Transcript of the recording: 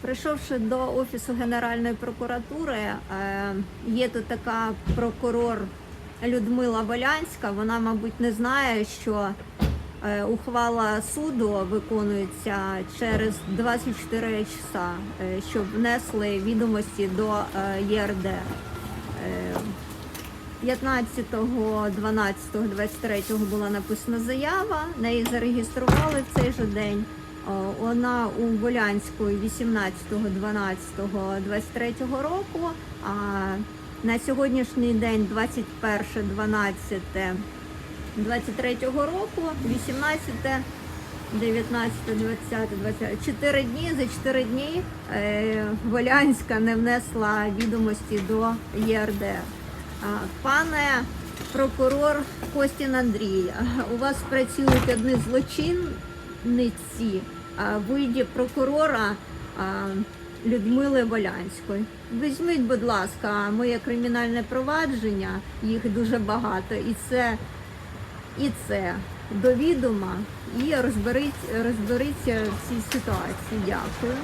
Прийшовши до офісу Генеральної прокуратури, е, є тут така прокурор Людмила Волянська. Вона, мабуть, не знає, що е, ухвала суду виконується через 24 часа, е, щоб внесли відомості до ЄРДР. Е, 15.12.23 була написана заява, неї зареєстрували в цей же день. О, Вона у Волянської 18.12.23 року, а на сьогоднішній день 21.12.23 року, 18 19, 20, 20, 4 дні, за 4 дні е, Волянська не внесла відомості до ЄРДР. Пане прокурор Костін Андрій, у вас працюють одні злочинниці в виді прокурора Людмили Волянської. Візьміть, будь ласка, моє кримінальне провадження, їх дуже багато, і це, і це до відома, і розберіть, розберіться в цій ситуації. Дякую.